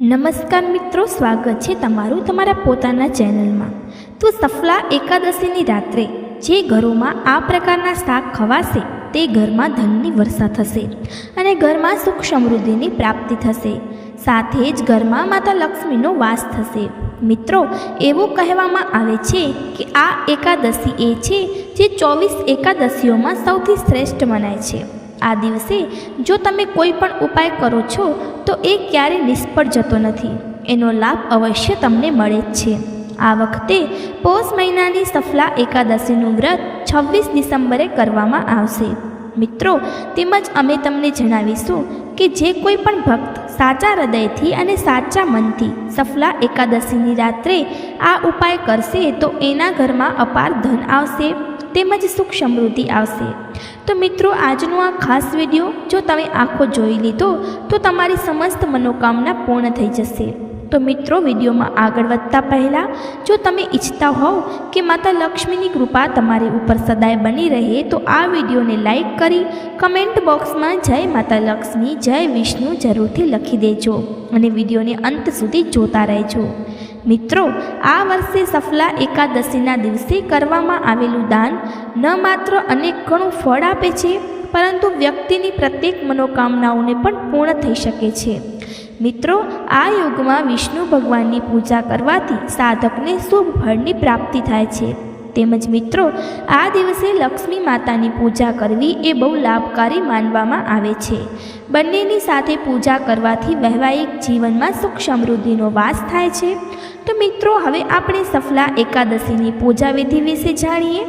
નમસ્કાર મિત્રો, સ્વાગત છે તમારું તમારા પોતાના ચેનલમાં. તો સફલા એકાદશીની રાત્રે જે ઘરોમાં આ પ્રકારના શાક ખવાશે, તે ઘરમાં ધનની વર્ષા થશે અને ઘરમાં સુખ સમૃદ્ધિની પ્રાપ્તિ થશે. સાથે જ ઘરમાં માતા લક્ષ્મીનો વાસ થશે. મિત્રો, એવું કહેવામાં આવે છે કે આ એકાદશી એ છે જે ચોવીસ એકાદશીઓમાં સૌથી શ્રેષ્ઠ મનાય છે. આ દિવસે જો તમે કોઈ પણ ઉપાય કરો છો, તો એ ક્યારેય નિષ્ફળ જતો નથી. એનો લાભ અવશ્ય તમને મળે જ છે. આ વખતે પોષ મહિનાની સફલા એકાદશીનું વ્રત છવ્વીસ ડિસેમ્બરે કરવામાં આવશે. મિત્રો, તેમજ અમે તમને જણાવીશું કે જે કોઈ પણ ભક્ત સાચા હૃદયથી અને સાચા મનથી સફલા એકાદશીની રાત્રે આ ઉપાય કરશે, તો એના ઘરમાં અપાર ધન આવશે, તેમજ સુખ સમૃદ્ધિ આવશે. તો મિત્રો, આજનો આ ખાસ વીડિયો જો તમે આખો જોઈ લીધો, તો તમારી સમસ્ત મનોકામના પૂર્ણ થઈ જશે. તો મિત્રો, વિડીયોમાં આગળ વધતા પહેલાં, જો તમે ઈચ્છતા હોવ કે માતા લક્ષ્મીની કૃપા તમારી ઉપર સદાય બની રહે, તો આ વિડીયોને લાઈક કરી, કમેન્ટ બોક્સમાં જય માતા લક્ષ્મી, જય વિષ્ણુ જરૂરથી લખી દેજો અને વિડીયોને અંત સુધી જોતા રહેજો. મિત્રો, આ વર્ષે સફલા એકાદશીના દિવસે કરવામાં આવેલું દાન ન માત્ર અનેક ગણું ફળ આપે છે, પરંતુ વ્યક્તિની પ્રત્યેક મનોકામનાઓને પણ પૂર્ણ થઈ શકે છે. મિત્રો, આ યુગમાં વિષ્ણુ ભગવાનની પૂજા કરવાથી સાધકને શુભ ફળની પ્રાપ્તિ થાય છે. તેમજ મિત્રો, આ દિવસે લક્ષ્મી માતાની પૂજા કરવી એ બહુ લાભકારી માનવામાં આવે છે. બંનેની સાથે પૂજા કરવાથી વૈવાહિક જીવનમાં સુખ સમૃદ્ધિનો વાસ થાય છે. તો મિત્રો, હવે આપણે સફલા એકાદશીની પૂજા વિધિ વિશે જાણીએ?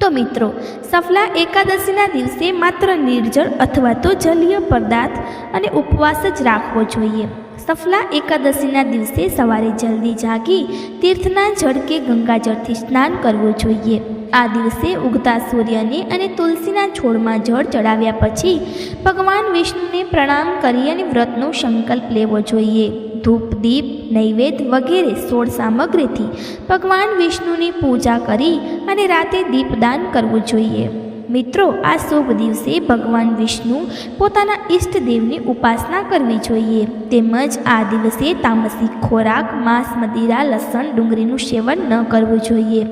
તો મિત્રો, સફલા એકાદશીના દિવસે માત્ર નિર્જળ અથવા તો જલીય પદાર્થ અને ઉપવાસ જ રાખવો જોઈએ. સફલા એકાદશીના દિવસે સવારે જલ્દી જાગી તીર્થના જળ કે ગંગાજળથી સ્નાન કરવું જોઈએ. આ દિવસે ઉગતા સૂર્યને અને તુલસીના છોડમાં જળ ચડાવ્યા પછી ભગવાન વિષ્ણુને પ્રણામ કરી અને વ્રતનો સંકલ્પ લેવો જોઈએ. ધૂપ, દીપ, નૈવેદ્ય વગેરે સોળ સામગ્રીથી ભગવાન વિષ્ણુની પૂજા કરી અને રાતે દીપદાન કરવું જોઈએ. મિત્રો, આ શુભ દિવસે ભગવાન વિષ્ણુ પોતાના ઈષ્ટદેવની ઉપાસના કરવી જોઈએ. તેમજ આ દિવસે તામસિક ખોરાક, માંસ, મદિરા, લસણ, ડુંગળીનું સેવન ન કરવું જોઈએ.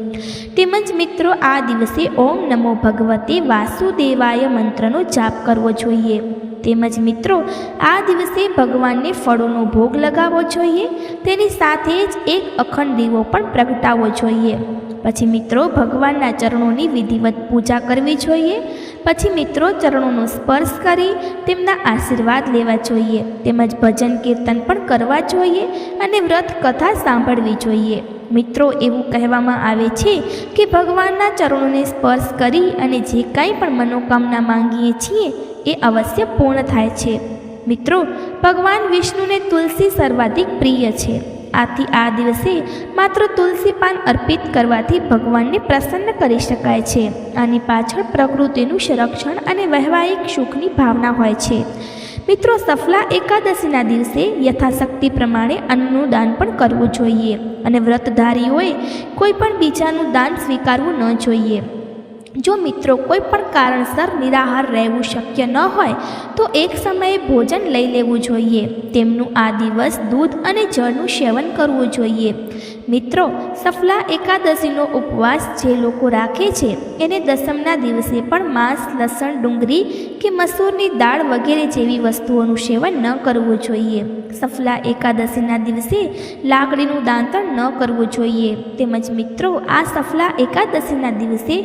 તેમજ મિત્રો, આ દિવસે ઓમ નમો ભગવતે વાસુદેવાય મંત્રનો જાપ કરવો જોઈએ. તેમજ મિત્રો, આ દિવસે ભગવાનને ફળોનો ભોગ લગાવવો જોઈએ. તેની સાથે જ એક અખંડ દીવો પણ પ્રગટાવવો જોઈએ. પછી મિત્રો ભગવાનના ચરણોની વિધિવત પૂજા કરવી જોઈએ. પછી મિત્રો ચરણોનો સ્પર્શ કરી તેમના આશીર્વાદ લેવા જોઈએ. તેમજ ભજન કીર્તન પણ કરવા જોઈએ અને વ્રત કથા સાંભળવી જોઈએ. મિત્રો એવું કહેવામાં આવે છે કે ભગવાનના ચરણોને સ્પર્શ કરી અને જે કાંઈ પણ મનોકામના માંગીએ છીએ એ અવશ્ય પૂર્ણ થાય છે. મિત્રો, ભગવાન વિષ્ણુને તુલસી સર્વાધિક પ્રિય છે. આથી આ દિવસે માત્ર તુલસી પાન અર્પિત કરવાથી ભગવાનને પ્રસન્ન કરી શકાય છે આની પાછળ પ્રકૃતિનું સંરક્ષણ અને વૈવાહિક સુખની ભાવના હોય છે. મિત્રો, સફલા એકાદશીના દિવસે યથાશક્તિ પ્રમાણે અન્નનું દાન પણ કરવું જોઈએ અને વ્રતધારીઓએ કોઈ પણ બીજાનું દાન સ્વીકારવું ન જોઈએ. જો મિત્રો કોઈ પણ કારણસર નિરાહાર રહેવું શક્ય ન હોય, તો એક સમયે ભોજન લઈ લેવું જોઈએ. તેમનું આ દિવસ દૂધ અને જળનું સેવન કરવું જોઈએ. મિત્રો, સફલા એકાદશીનો ઉપવાસ જે લોકો રાખે છે, એને દસમના દિવસે પણ માંસ, લસણ, ડુંગળી કે મસૂરની દાળ વગેરે જેવી વસ્તુઓનું સેવન ન કરવું જોઈએ. સફલા એકાદશીના દિવસે લાકડીનું દાંતણ ન કરવું જોઈએ. તેમજ મિત્રો, આ સફલા એકાદશીના દિવસે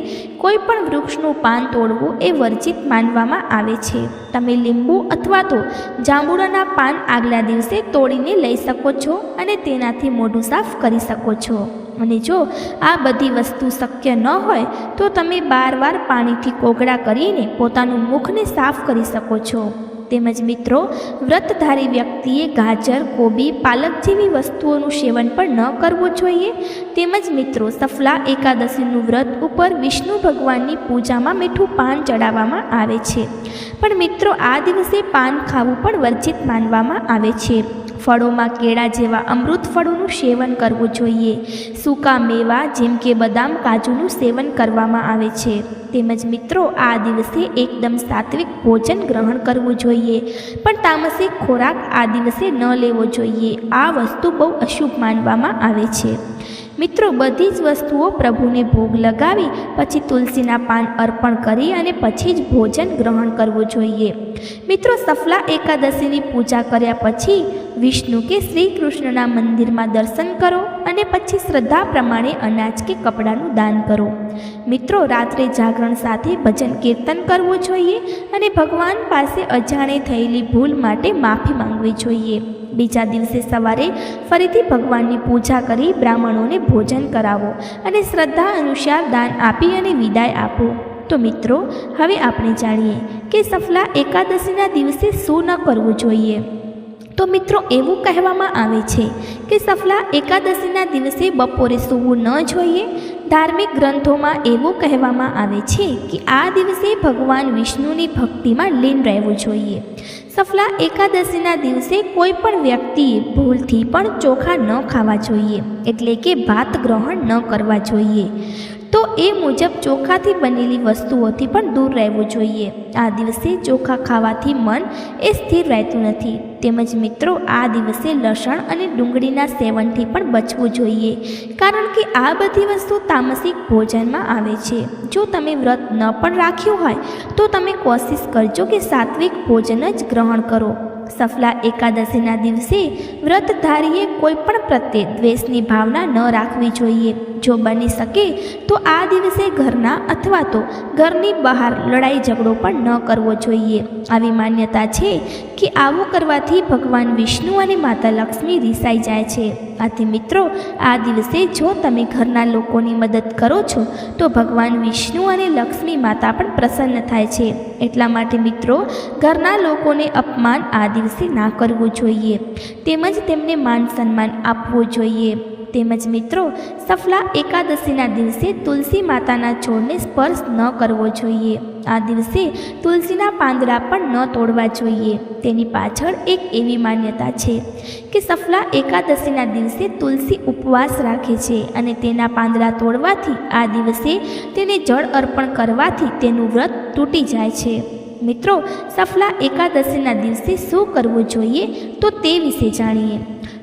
કોઈ પણ વૃક્ષનું પાન તોડવું એ વર્જિત માનવામાં આવે છે. તમે લીંબુ અથવા તો જાંબુડાના પાન આગલા દિવસે તોડીને લઈ શકો છો અને તેનાથી મોઢું સાફ કરી શકો છો. અને જો આ બધી વસ્તુ શક્ય ન હોય, તો તમે બાર વાર પાણીથી કોગળા કરીને પોતાનું મુખને સાફ કરી શકો છો. તેમજ મિત્રો, વ્રતધારી વ્યક્તિએ ગાજર, કોબી, પાલક જેવી વસ્તુઓનું સેવન પણ ન કરવું જોઈએ. તેમજ મિત્રો, સફલા એકાદશીનું વ્રત ઉપર વિષ્ણુ ભગવાનની પૂજામાં મીઠું પાન ચડાવવામાં આવે છે. પણ મિત્રો, આ દિવસે પાન ખાવું પણ વર્જિત માનવામાં આવે છે. ફળોમાં કેળા જેવા અમૃત ફળોનું સેવન કરવું જોઈએ. સૂકા મેવા જેમ કે બદામ કાજુનું સેવન કરવામાં આવે છે. તેમજ મિત્રો, આ દિવસે એકદમ સાત્વિક ભોજન ગ્રહણ કરવું જોઈએ. પણ તામસિક ખોરાક આ દિવસે ન લેવો જોઈએ. આ વસ્તુ બહુ અશુભ માનવામાં આવે છે. મિત્રો, બધી જ વસ્તુઓ પ્રભુને ભોગ લગાવી, પછી તુલસીના પાન અર્પણ કરી અને પછી જ ભોજન ગ્રહણ કરવું જોઈએ. મિત્રો, સફલા એકાદશીની પૂજા કર્યા પછી વિષ્ણુ કે શ્રી કૃષ્ણના મંદિરમાં દર્શન કરો અને પછી શ્રદ્ધા પ્રમાણે અનાજ કે કપડાનું દાન કરો. મિત્રો, રાત્રે જાગરણ સાથે ભજન કીર્તન કરવું જોઈએ અને ભગવાન પાસે અજાણે થયેલી ભૂલ માટે માફી માંગવી જોઈએ. બીજા દિવસે સવારે ફરીથી ભગવાનની પૂજા કરી બ્રાહ્મણોને ભોજન કરાવો અને શ્રદ્ધા અનુસાર દાન આપી અને વિદાય આપો. તો મિત્રો, હવે આપણે જાણીએ કે સફલા એકાદશીના દિવસે શું ન કરવું જોઈએ. તો મિત્રો, એવું કહેવામાં આવે છે કે સફલા એકાદશીના દિવસે બપોરે સૂવું ન જોઈએ ધાર્મિક ગ્રંથોમાં એવું કહેવામાં આવે છે કે આ દિવસે ભગવાન વિષ્ણુની ભક્તિમાં લીન રહેવું જોઈએ. સફલા એકાદશીના દિવસે કોઈ પણ વ્યક્તિએ ભૂલથી પણ ચોખા ન ખાવા જોઈએ, એટલે કે ભાત ગ્રહણ ન કરવા જોઈએ. તો એ મુજબ ચોખાથી બનેલી વસ્તુઓથી પણ દૂર રહેવું જોઈએ. આ દિવસે ચોખા ખાવાથી મન એ સ્થિર રહેતું નથી. તેમજ મિત્રો, આ દિવસે લસણ અને ડુંગળીના સેવનથી પણ બચવું જોઈએ. કારણ કે આ બધી વસ્તુ તામસિક ભોજનમાં આવે છે. જો તમે વ્રત ન પણ રાખ્યું હોય, તો તમે કોશિશ કરજો કે સાત્વિક ભોજન જ ગ્રહણ કરો. સફલા એકાદશીના દિવસે વ્રતધારીએ કોઈ પણ પ્રત્યે દ્વેષની ભાવના ન રાખવી જોઈએ. જો બની શકે, તો આ દિવસે ઘરના અથવા તો ઘરની બહાર લડાઈ ઝઘડો પણ ન કરવો જોઈએ. આવી માન્યતા છે કે આવું કરવાથી ભગવાન વિષ્ણુ અને માતા લક્ષ્મી રિસાઈ જાય છે. આથી મિત્રો, આ દિવસે જો તમે ઘરના લોકોની મદદ કરો છો, તો ભગવાન વિષ્ણુ અને લક્ષ્મી માતા પણ પ્રસન્ન થાય છે. એટલા માટે મિત્રો, ઘરના લોકોને અપમાન આ દિવસે ના કરવું જોઈએ. તેમજ તેમને માન સન્માન આપવું જોઈએ. તેમજ મિત્રો, સફલા એકાદશીના દિવસે તુલસી માતાના છોડને સ્પર્શ ન કરવો જોઈએ. આ દિવસે તુલસીના પાંદડા પણ ન તોડવા જોઈએ. તેની પાછળ એક એવી માન્યતા છે કે સફલા એકાદશીના દિવસે તુલસી ઉપવાસ રાખે છે અને તેના પાંદડા તોડવાથી આ દિવસે તેને જળ અર્પણ કરવાથી તેનું વ્રત તૂટી જાય છે. મિત્રો, સફલા એકાદશીના દિવસે શું કરવું જોઈએ તો તે વિશે જાણીએ.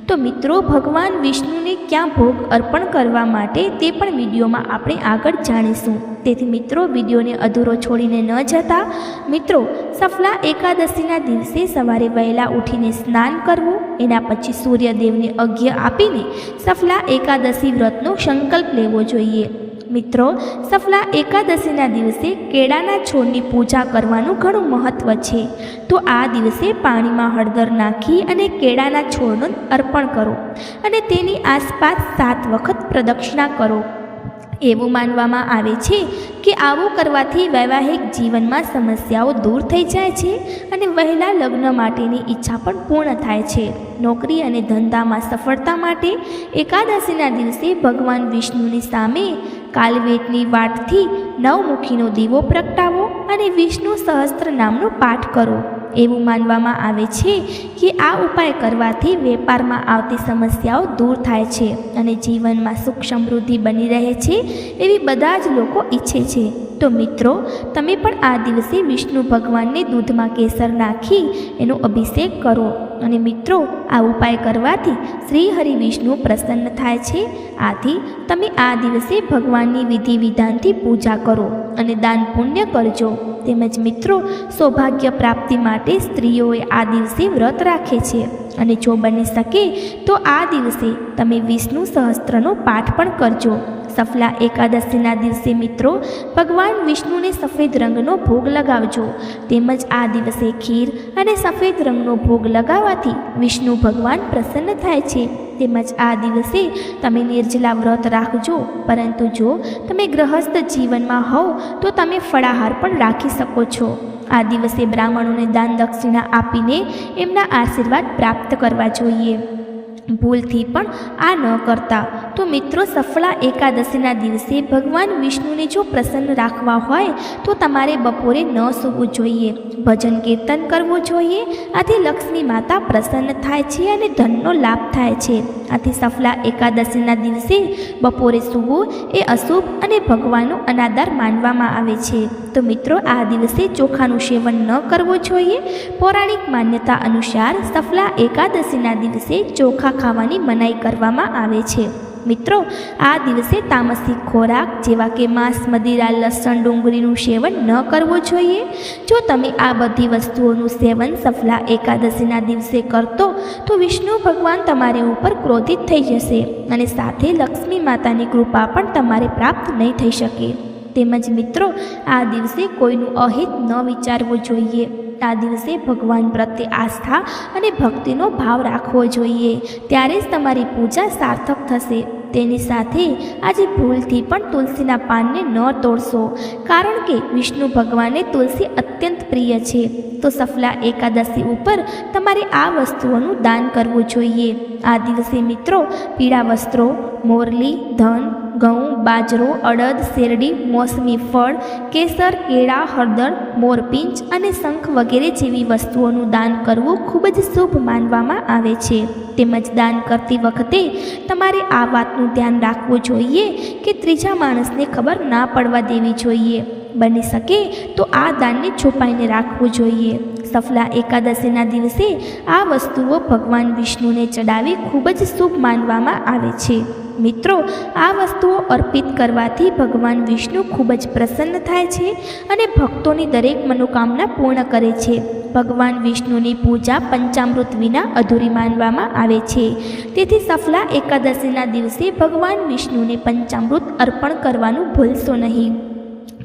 તો મિત્રો, ભગવાન વિષ્ણુને ક્યાં ભોગ અર્પણ કરવા માટે તે પણ વિડીયોમાં આપણે આગળ જાણીશું. તેથી મિત્રો, વિડીયોને અધૂરો છોડીને ન જતા. મિત્રો, સફલા એકાદશીના દિવસે સવારે વહેલા ઉઠીને સ્નાન કરવું, એના પછી સૂર્યદેવને અજ્ઞ આપીને સફલા એકાદશી વ્રતનો સંકલ્પ લેવો જોઈએ. મિત્રો, સફલા એકાદશીના દિવસે કેળાના છોડની પૂજા કરવાનું ઘણું મહત્ત્વ છે. તો આ દિવસે પાણીમાં હળદર નાખી અને કેળાના છોડનું અર્પણ કરો અને તેની આસપાસ સાત વખત પ્રદક્ષિણા કરો. એવું માનવામાં આવે છે કે આવું કરવાથી વૈવાહિક જીવનમાં સમસ્યાઓ દૂર થઈ જાય છે અને વહેલા લગ્ન માટેની ઈચ્છા પણ પૂર્ણ થાય છે. નોકરી અને ધંધામાં સફળતા માટે એકાદશીના દિવસે ભગવાન વિષ્ણુની સામે કાલવેટની વાટથી નવમુખીનો દીવો પ્રગટાવો અને વિષ્ણુ સહસ્ત્ર નામનો પાઠ કરો. એવું માનવામાં આવે છે કે આ ઉપાય કરવાથી વેપારમાં આવતી સમસ્યાઓ દૂર થાય છે અને જીવનમાં સુખ સમૃદ્ધિ બની રહે છે એવી બધા જ લોકો ઈચ્છે છે. તો મિત્રો, તમે પણ આ દિવસે વિષ્ણુ ભગવાનને દૂધમાં કેસર નાખી એનો અભિષેક કરો. અને મિત્રો, આ ઉપાય કરવાથી શ્રી હરિ વિષ્ણુ પ્રસન્ન થાય છે. આથી તમે આ દિવસે ભગવાનની વિધિ વિધાનથી પૂજા કરો અને દાન પુણ્ય કરજો. તેમજ મિત્રો, સૌભાગ્ય પ્રાપ્તિ માટે સ્ત્રીઓએ આ દિવસે વ્રત રાખે છે. અને જો બની શકે તો આ દિવસે તમે વિષ્ણુ સહસ્ત્રનો પાઠ પણ કરજો. સફલા એકાદશીના દિવસે મિત્રો, ભગવાન વિષ્ણુને સફેદ રંગનો ભોગ લગાવજો. તેમજ આ દિવસે ખીર અને સફેદ રંગનો ભોગ લગાવવાથી વિષ્ણુ ભગવાન પ્રસન્ન થાય છે. તેમજ આ દિવસે તમે નિર્જલા વ્રત રાખજો. પરંતુ જો તમે ગ્રહસ્થ જીવનમાં હોવ, તો તમે ફળાહાર પણ રાખી શકો છો. આ દિવસે બ્રાહ્મણોને દાન દક્ષિણા આપીને એમના આશીર્વાદ પ્રાપ્ત કરવા જોઈએ. ભૂલથી પણ આ ન કરતા. તો મિત્રો સફળા એકાદશીના દિવસે ભગવાન વિષ્ણુને જો પ્રસન્ન રાખવા હોય, તો તમારે બપોરે ન સૂવું જોઈએ. ભજન કીર્તન કરવું જોઈએ. આથી લક્ષ્મી માતા પ્રસન્ન થાય છે અને ધનનો લાભ થાય છે. આથી સફલા એકાદશીના દિવસે બપોરે સૂવું એ અશુભ અને ભગવાનનો અનાદર માનવામાં આવે છે. તો મિત્રો, આ દિવસે ચોખાનું સેવન ન કરવું જોઈએ. પૌરાણિક માન્યતા અનુસાર સફલા એકાદશીના દિવસે ચોખા ખાવાની મનાઈ કરવામાં આવે છે. મિત્રો, આ દિવસે તામસિક ખોરાક જેવા કે માંસ, મદિરા, લસણ, ડુંગળીનું સેવન ન કરવું જોઈએ. જો તમે આ બધી વસ્તુઓનું સેવન સફલા એકાદશીના દિવસે કરતો, તો વિષ્ણુ ભગવાન તમારી ઉપર ક્રોધિત થઈ જશે અને સાથે લક્ષ્મી માતાની કૃપા પણ તમારે પ્રાપ્ત નહીં થઈ શકે. તેમજ મિત્રો, આ દિવસે કોઈનું અહિત ન વિચારવું જોઈએ. આ દિવસે ભગવાન પ્રત્યે આસ્થા અને ભક્તિનો ભાવ રાખવો જોઈએ. ત્યારે જ તમારી પૂજા સાર્થક થશે. તેની સાથે આજે ભૂલથી પણ તુલસીના પાનને ન તોડશો. કારણ કે વિષ્ણુ ભગવાનને તુલસી અત્યંત પ્રિય છે. તો સફલા એકાદશી ઉપર તમારે આ વસ્તુઓનું દાન કરવું જોઈએ. આ દિવસે મિત્રો પીળા વસ્ત્રો, મોરલી, ધન ઘઉં, બાજરો, અડદ, શેરડી, મોસમી ફળ, કેસર, કેળા, હળદર, મોરપીંચ અને શંખ વગેરે જેવી વસ્તુઓનું દાન કરવું ખૂબ જ શુભ માનવામાં આવે છે. તેમજ દાન કરતી વખતે તમારે આ વાતનું ધ્યાન રાખવું જોઈએ કે ત્રીજા માણસને ખબર ના પડવા દેવી જોઈએ. બની શકે તો આ દાનને છુપાઈને રાખવું જોઈએ. સફલા એકાદશીના દિવસે આ વસ્તુઓ ભગવાન વિષ્ણુને ચડાવી ખૂબ જ શુભ માનવામાં આવે છે. મિત્રો, આ વસ્તુઓ અર્પિત કરવાથી ભગવાન વિષ્ણુ ખૂબ જ પ્રસન્ન થાય છે અને ભક્તોની દરેક મનોકામના પૂર્ણ કરે છે. ભગવાન વિષ્ણુની પૂજા પંચામૃત વિના અધૂરી માનવામાં આવે છે. તેથી સફલા એકાદશીના દિવસે ભગવાન વિષ્ણુને પંચામૃત અર્પણ કરવાનું ભૂલશો નહીં.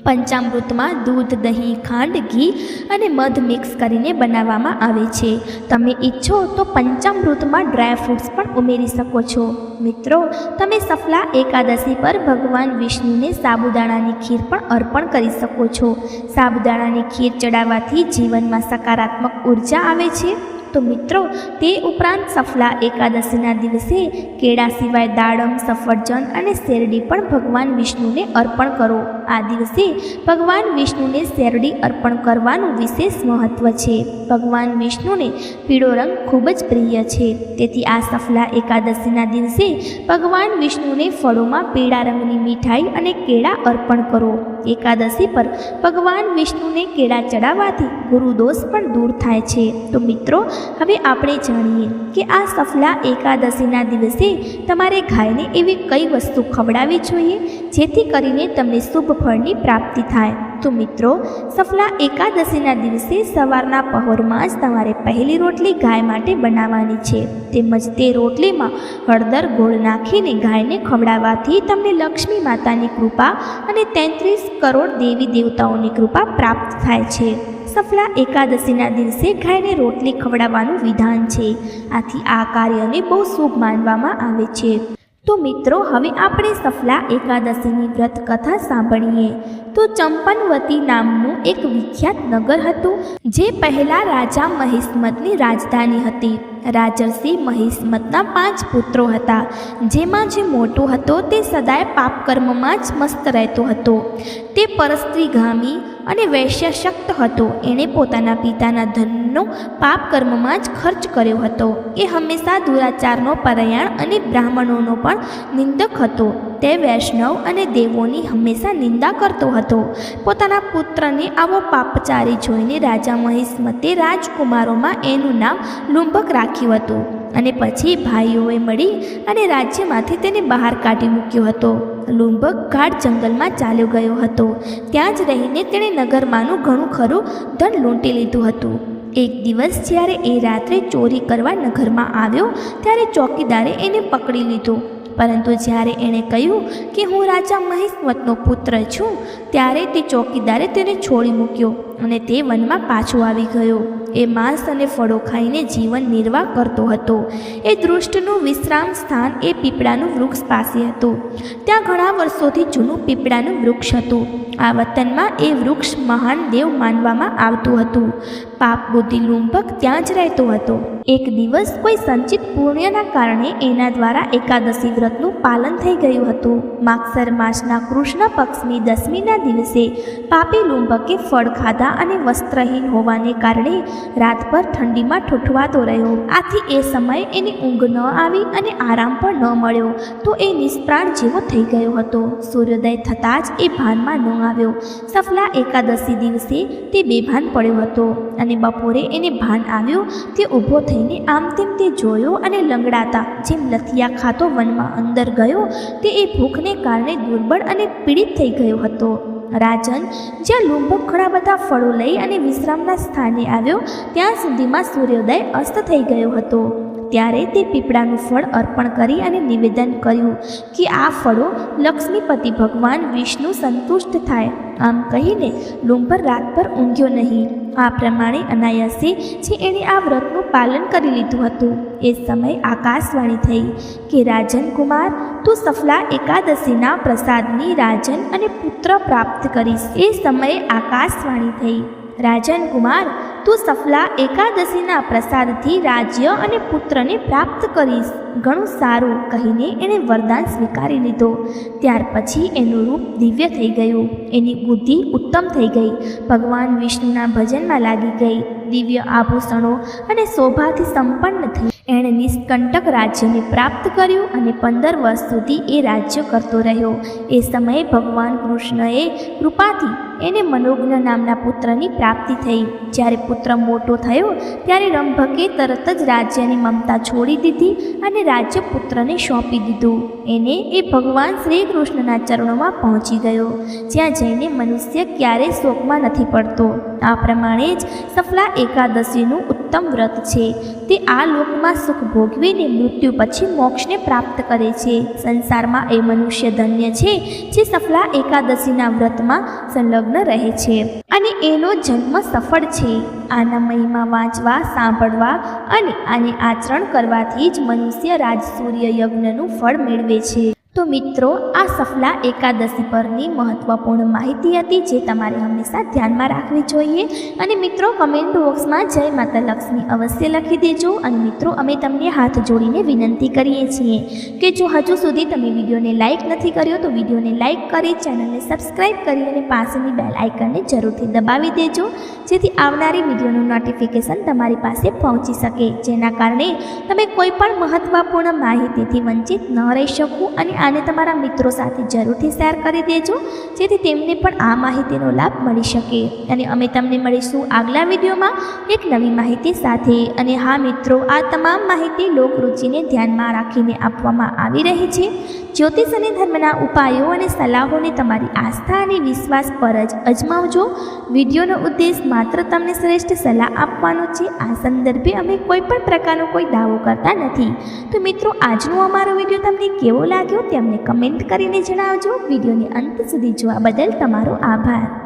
પંચામૃતમાં દૂધ, દહીં, ખાંડ, ઘી અને મધ મિક્સ કરીને બનાવવામાં આવે છે. તમે ઈચ્છો તો પંચામૃતમાં ડ્રાય ફ્રૂટ્સ પણ ઉમેરી શકો છો. મિત્રો, તમે સફલા એકાદશી પર ભગવાન વિષ્ણુને સાબુદાણાની ખીર પણ અર્પણ કરી શકો છો. સાબુદાણાની ખીર ચડાવવાથી જીવનમાં સકારાત્મક ઊર્જા આવે છે. તો મિત્રો, તે ઉપરાંત સફલા એકાદશીના દિવસે કેળા સિવાય દાડમ, સફરજન અને શેરડી પણ ભગવાન વિષ્ણુને અર્પણ કરો. આ દિવસે ભગવાન વિષ્ણુને શેરડી અર્પણ કરવાનું વિશેષ મહત્વ છે. ભગવાન વિષ્ણુને પીળો રંગ ખૂબ જ પ્રિય છે. તેથી આ સફલા એકાદશીના દિવસે ભગવાન વિષ્ણુને ફળોમાં પીળા રંગની મીઠાઈ અને કેળા અર્પણ કરો. એકાદશી પર ભગવાન વિષ્ણુને કેળા ચડાવવાથી ગુરુદોષ પણ દૂર થાય છે. તો મિત્રો હવે આપણે જાણીએ કે આ સફલા એકાદશીના દિવસે તમારે ગાયને એવી કઈ વસ્તુ ખવડાવવી જોઈએ જેથી કરીને તમને શુભ ફળની પ્રાપ્તિ થાય. તો મિત્રો, સફલા એકાદશીના દિવસે સવારના પહોરમાં જ તમારે પહેલી રોટલી ગાય માટે બનાવવાની છે. તેમજ તે રોટલીમાં હળદર ગોળ નાખીને ગાયને ખવડાવવાથી તમને લક્ષ્મી માતાની કૃપા અને તેત્રીસ કરોડ દેવી દેવતાઓની કૃપા પ્રાપ્ત થાય છે. સફલા એકાદશીના દિવસે ગાયને રોટલી ખવડાવવાનું વિધાન છે. આથી આ કાર્યને બહુ શુભ માનવામાં આવે છે. તો મિત્રો, હવે આપણે સફલા એકાદશીની વ્રત કથા સાંભળીએ. તો ચંપનવતી નામનું એક વિખ્યાત નગર હતું, જે પહેલાં રાજા મહિષ્મતની રાજધાની હતી. રાજર્ષિ મહિષ્મતના પાંચ પુત્રો હતા. જેમાં જે મોટો હતો, તે સદાય પાપકર્મમાં જ મસ્ત રહેતો હતો. તે પરસ્ત્રીગામી અને વૈશ્યશક્ત હતો. એણે પોતાના પિતાના ધનનો પાપ કર્મમાં જ ખર્ચ કર્યો હતો. એ હંમેશા દુરાચારનો પરાયણ અને બ્રાહ્મણોનો પણ નિંદક હતો. તે વૈષ્ણવ અને દેવોની હંમેશા નિંદા કરતો હતો. પોતાના પુત્રને આવો પાપચારી જોઈને રાજા મહિષ્મતે રાજકુમારોમાં એનું નામ લુંબક રાખ્યું હતું. અને પછી ભાઈઓએ મળી અને રાજ્યમાંથી તેને બહાર કાઢી મૂક્યો હતો. લુંબક ગાઢ જંગલમાં ચાલ્યો ગયો હતો. ત્યાં જ રહીને તેણે નગરમાંનું ઘણું ખરું ધન લૂંટી લીધું હતું. એક દિવસ જ્યારે એ રાત્રે ચોરી કરવા નગરમાં આવ્યો, ત્યારે ચોકીદારે એને પકડી લીધો. પરંતુ જ્યારે એણે કહ્યું કે હું રાજા મહિસ્મતનો પુત્ર છું, ત્યારે તે ચોકીદારે તેને છોડી મૂક્યો. અને તે વનમાં પાછો આવી ગયો. એ માંસ અને ફળો ખાઈને જીવન નિર્વાહ કરતો હતો. એ દૃષ્ટનું વિશ્રામ સ્થાન એ પીપળાનું વૃક્ષ પાસે હતું. ત્યાં ઘણા વર્ષોથી જૂનું પીપળાનું વૃક્ષ હતું. આ વતનમાં એ વૃક્ષ મહાન દેવ માનવામાં આવતું હતું. પાપ બુદ્ધિ લુંભક ત્યાં જ રહેતો હતો. એક દિવસ કોઈ સંચિત પુણ્યના કારણે એના દ્વારા એકાદશી વ્રતનું પાલન થઈ ગયું હતું. માગસર માસના કૃષ્ણ પક્ષની દસમીના દિવસે પાપી લુંભકે ફળ ખાધા અને વસ્ત્રહીન હોવાને કારણે રાતભર ઠંડીમાં ઠૂઠવાતો રહ્યો. આથી એ સમયે એની ઊંઘ ન આવી અને આરામ પણ ન મળ્યો, તો એ નિષ્પ્રાણ જેવો થઈ ગયો હતો. સૂર્યોદય થતાં જ એ ભાનમાં ન આવ્યો. સફલા એકાદશી દિવસે તે બેભાન પડ્યો હતો અને બપોરે એને ભાન આવ્યું, તે ઊભો થઈને આમ તેમ તે જોયો અને લંગડાતા જેમ લથિયા ખાતો વનમાં અંદર ગયો, તે એ ભૂખને કારણે દુર્બળ અને પીડિત થઈ ગયો હતો. રાજન, જ્યાં લુંબક ઘણા બધા ફળો લઈ અને વિશ્રામના સ્થાને આવ્યો, ત્યાં સુધીમાં સૂર્યોદય અસ્ત થઈ ગયો હતો. ત્યારે તે પીપળાનું ફળ અર્પણ કરી અને નિવેદન કર્યું કે આ ફળો લક્ષ્મીપતિ ભગવાન વિષ્ણુ સંતુષ્ટ થાય. આમ કહીને લુંબર રાતભર ઊંઘ્યો નહીં. આ પ્રમાણે અનાયાસે જે એણે આ વ્રતનું પાલન કરી લીધું હતું. એ સમયે આકાશવાણી થઈ કે, રાજન કુમાર, તું સફલા એકાદશીના પ્રસાદની રાજન અને પુત્ર પ્રાપ્ત કરીશ. એ સમયે આકાશવાણી થઈ, રાજન કુમાર તું સફલા એકાદશીના પ્રસાદથી રાજ્ય અને પુત્રને પ્રાપ્ત કરીશ. ઘણું સારું કહીને એણે વરદાન સ્વીકારી લીધો. ત્યાર પછી એનું રૂપ દિવ્ય થઈ ગયું. એની બુદ્ધિ ઉત્તમ થઈ ગઈ. ભગવાન વિષ્ણુના ભજનમાં લાગી ગઈ. દિવ્ય આભૂષણો અને શોભાથી સંપન્ન થઈ. એણે નિષ્કંટક રાજ્યને પ્રાપ્ત કર્યું અને પંદર વર્ષ સુધી એ રાજ્ય કરતો રહ્યો. એ સમયે ભગવાન કૃષ્ણએ કૃપાથી એને મનોજ્ઞ નામના પુત્રની પ્રાપ્તિ થઈ. જ્યારે પુત્ર મોટો થયો, ત્યારે રંભકે તરત જ રાજ્યની મમતા છોડી દીધી અને રાજ્ય પુત્રને સોંપી દીધું. એને એ ભગવાન શ્રી કૃષ્ણના ચરણોમાં પહોંચી ગયો, જ્યાં જઈને મનુષ્ય ક્યારેય શોકમાં નથી પડતો. આ પ્રમાણે જ સફલા એકાદશીનું ઉત્તમ વ્રત છે. તે આ લોકમાં સુખ ભોગવીને મૃત્યુ પછી મોક્ષને પ્રાપ્ત કરે છે. સંસારમાં એ મનુષ્ય ધન્ય છે, જે સફલા એકાદશીના વ્રતમાં સંલગ્ન રહે છે. અને એનો જન્મ સફળ છે. આના મહિમા વાંચવા, સાંભળવા અને આને આચરણ કરવાથી જ મનુષ્ય રાજસૂર્ય યજ્ઞનું ફળ મેળવે છે. તો મિત્રો, આ સફલા એકાદશી પરની મહત્વપૂર્ણ માહિતી હતી જે તમારે હંમેશા ધ્યાનમાં રાખવી જોઈએ. અને મિત્રો કમેન્ટ બોક્સમાં જય માતા લક્ષ્મી અવશ્ય લખી દેજો. અને મિત્રો, અમે તમને હાથ જોડીને વિનંતી કરીએ છીએ કે જો હજુ સુધી તમે વિડીયોને લાઇક નથી કર્યો, તો વિડીયોને લાઇક કરી, ચેનલને સબસ્ક્રાઇબ કરી અને પાસેની બેલ આઇકનને જરૂરથી દબાવી દેજો. જેથી આવનારી વિડીયોનું નોટિફિકેશન તમારી પાસે પહોંચી શકે. જેના કારણે તમે કોઈ પણ મહત્વપૂર્ણ માહિતીથી વંચિત ન રહી શકો અને આને તમારા મિત્રો સાથે જરૂરથી શેર કરી દેજો, જેથી તેમને પણ આ માહિતીનો લાભ મળી શકે. અને અમે તમને મળીશું આગલા વિડીયોમાં એક નવી માહિતી સાથે. અને હા મિત્રો, આ તમામ માહિતી લોકરુચિને ધ્યાનમાં રાખીને આપવામાં આવી રહી છે. જ્યોતિષ અને ધર્મના ઉપાયો અને સલાહોને તમારી આસ્થા અને વિશ્વાસ પર જ અજમાવજો. વિડીયોનો ઉદ્દેશ માત્ર તમને શ્રેષ્ઠ સલાહ આપવાનો છે. આ સંદર્ભે અમે કોઈ પણ પ્રકારનો કોઈ દાવો કરતા નથી. તો મિત્રો, આજનો અમારો વીડિયો તમને કેવો લાગ્યો તે અમને કમેન્ટ કરીને જણાવજો. વિડીયોની અંત સુધી જોવા બદલ તમારો આભાર.